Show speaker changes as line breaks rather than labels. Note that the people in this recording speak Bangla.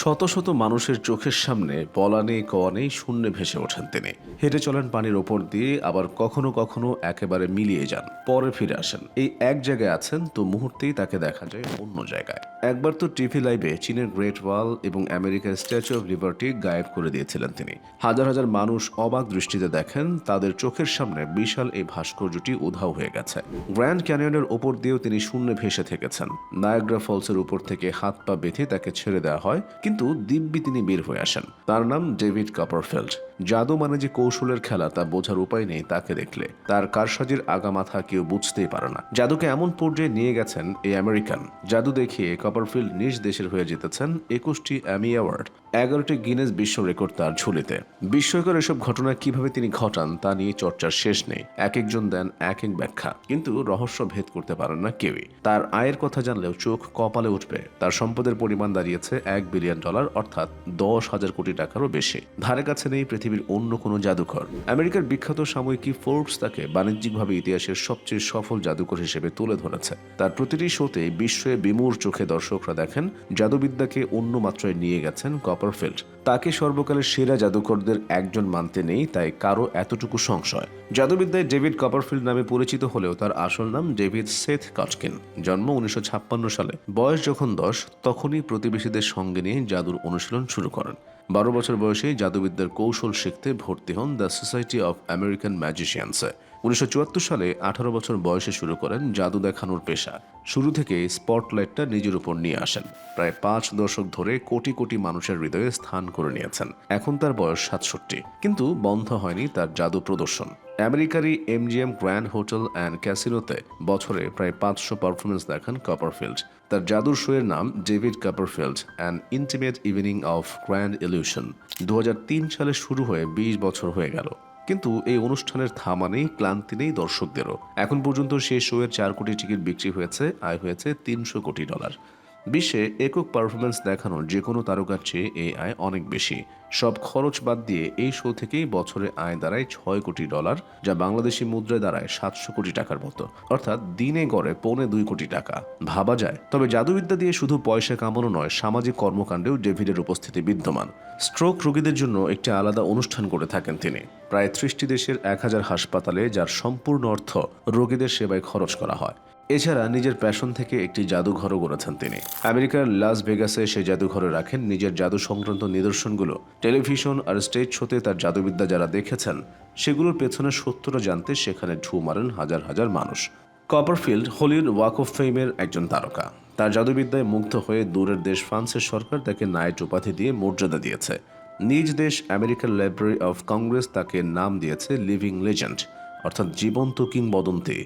শত শত মানুষের চোখের সামনে বলা নেই পলানে কনে শূন্যে ভেসে ওঠেন তিনি। হেঁটে চলেন পানির ওপর দিয়ে আবার কখনো কখনো একেবারে মিলিয়ে যান, পরে ফিরে আসেন। এই এক জায়গায় আছেন তো মুহূর্তেই তাকে দেখা যায় অন্য জায়গায়। একবার তো টিভি লাইভে চীনের গ্রেট ওয়াল এবং আমেরিকার স্ট্যাচু অফ লিবার্টি গায়েব করে দিয়েছিলেন তিনি। হাজার হাজার মানুষ অবাক দৃষ্টিতে দেখেন, তাদের চোখের সামনে বিশাল এই ভাস্কর্যটি উধাও হয়ে গেছে। গ্র্যান্ড ক্যানিয়নের ওপর দিয়েও তিনি শূন্যে ভেসে থেকেছেন। নায়াগ্রা ফলসের উপর থেকে হাত পা বেঁধে তাকে ছেড়ে দেওয়া হয় কিন্তু দিব্যি তিনি বের হয়ে আসেন। তার নাম ডেভিড কাপারফেল্ড। জাদু মানে যে কৌশলের খেলা তা বোঝার উপায় নেই তাকে দেখলে। তার কারসাজির আগামাথা কেউ বুঝতেই পারে না। জাদুকে এমন পর্যায়ে নিয়ে গেছেন এই আমেরিকান। জাদু দেখিয়ে কপারফিল্ড নিজ দেশের হয়ে জিতেছেন একুশটি অ্যামি অ্যাওয়ার্ড, এগারোটি গিনেস বিশ্ব রেকর্ড তার ঝুলিতে। বিস্ময়কর এসব ঘটনা কীভাবে তিনি ঘটান তা নিয়ে চর্চার শেষ নেই। এক একজন দেন এক এক ব্যাখ্যা, কিন্তু রহস্য ভেদ করতে পারেন না কেউই। তার আয়ের কথা জানলেও চোখ কপালে উঠবে। তার সম্পদের পরিমাণ দাঁড়িয়েছে এক বিলিয়ন ডলার, অর্থাৎ দশ হাজার কোটি টাকারও বেশি। ধারে কাছে নেই পৃথিবীর অন্য কোনো জাদুঘর। আমেরিকার বিখ্যাত সাময়িকী ফোর্বস তাকে বাণিজ্যিকভাবে ইতিহাসের সবচেয়ে সফল জাদুঘর হিসেবে তুলে ধরেছে। তার প্রতিটি শোতে বিশ্বে বিমূর চোখে দর্শকরা দেখেন, জাদুবিদ্যাকে অন্য মাত্রায় নিয়ে গেছেন কপারফিল্ড তাকে সর্বকালের সেরা জাদুকরদের একজন মানতে নেই, তাই কারও এতটুকু সংশয়। জাদুবিদ্যায় ডেভিড কপারফিল্ড নামে পরিচিত হলেও তার আসল নাম ডেভিড সেথ কটকিন। জন্ম উনিশশো ছাপ্পান্ন সালে। বয়স যখন দশ, তখনই প্রতিবেশীদের সঙ্গে নিয়ে জাদুর অনুশীলন শুরু করেন। বারো বছর বয়সে জাদুবিদ্যার কৌশল শিখতে ভর্তি হন দ্য সোসাইটি অফ আমেরিকান ম্যাজিশিয়ানসে। উনিশশো চুয়াত্তর সালে আঠারো বছর বয়সে শুরু করেন জাদু দেখানোর পেশা। শুরু থেকে স্পটলাইটটা নিজের উপর নিয়ে আসেন। প্রায় পাঁচ দশক ধরে কোটি কোটি মানুষের হৃদয়ে স্থান করে নিয়েছেন। এখন তার বয়স সাতষট্টি। কিন্তু বন্ধ হয়নি তার জাদু প্রদর্শন। আমেরিকারই এমজিএম গ্র্যান্ড হোটেল অ্যান্ড ক্যাসিনোতে বছরে প্রায় পাঁচশো পারফরমেন্স দেখান কপারফিল্ড তার জাদুর শোয়ের নাম David Copperfield and intimate evening of grand illusion দু সালে শুরু হয়ে বিশ বছর হয়ে গেল। কিন্তু এই অনুষ্ঠানের থামা নেই, ক্লান্তি নেই দর্শকদেরও। এখন পর্যন্ত সেই শোয়ের চার কোটি টিকিট বিক্রি হয়েছে, আয় হয়েছে তিনশো কোটি ডলার। বিশ্বে একক পারফরমেন্স দেখানোর যে কোনো তারকার চেয়ে এই আয় অনেক বেশি। সব খরচ বাদ দিয়ে এই শো থেকেই বছরে আয় দাঁড়ায় ছয় কোটি ডলার যা বাংলাদেশি মুদ্রায় দাঁড়ায় সাতশো কোটি টাকার মতো। অর্থাৎ দিনে গড়ে পৌনে দুই কোটি টাকা। ভাবা যায়, তবে জাদুবিদ্যা দিয়ে শুধু পয়সা কামানো নয়, সামাজিক কর্মকাণ্ডেও ডেভিডের উপস্থিতি বিদ্যমান। স্ট্রোক রোগীদের জন্য একটি আলাদা অনুষ্ঠান করে থাকেন তিনি। প্রায় ত্রিশটি দেশের এক হাজার হাসপাতালে, যার সম্পূর্ণ অর্থ রোগীদের সেবায় খরচ করা হয়। এছাড়া নিজের প্যাশন থেকে একটি জাদুঘরও গড়েছেন তিনি। আমেরিকার লাস ভেগাসে সে জাদুঘরে রাখেন নিজের জাদু সংক্রান্ত নিদর্শনগুলো। টেলিভিশন আর স্টেজ শোতে তার জাদুবিদ্যা যারা দেখেছেন, সেগুলোর পেছনে সত্যটা জানতে সেখানে ঢু মারেন হাজার হাজার মানুষ। কপারফিল্ড হলিউড ওয়াক অফ ফেমের একজন তারকা। তার জাদুবিদ্যায় মুগ্ধ হয়ে দূরের দেশ ফ্রান্সের সরকার তাকে নাইট উপাধি দিয়ে মর্যাদা দিয়েছে। নিজ দেশ আমেরিকান লাইব্রেরি অফ কংগ্রেস তাকে নাম দিয়েছে লিভিং লেজেন্ড, অর্থাৎ জীবন্ত কিংবদন্তি।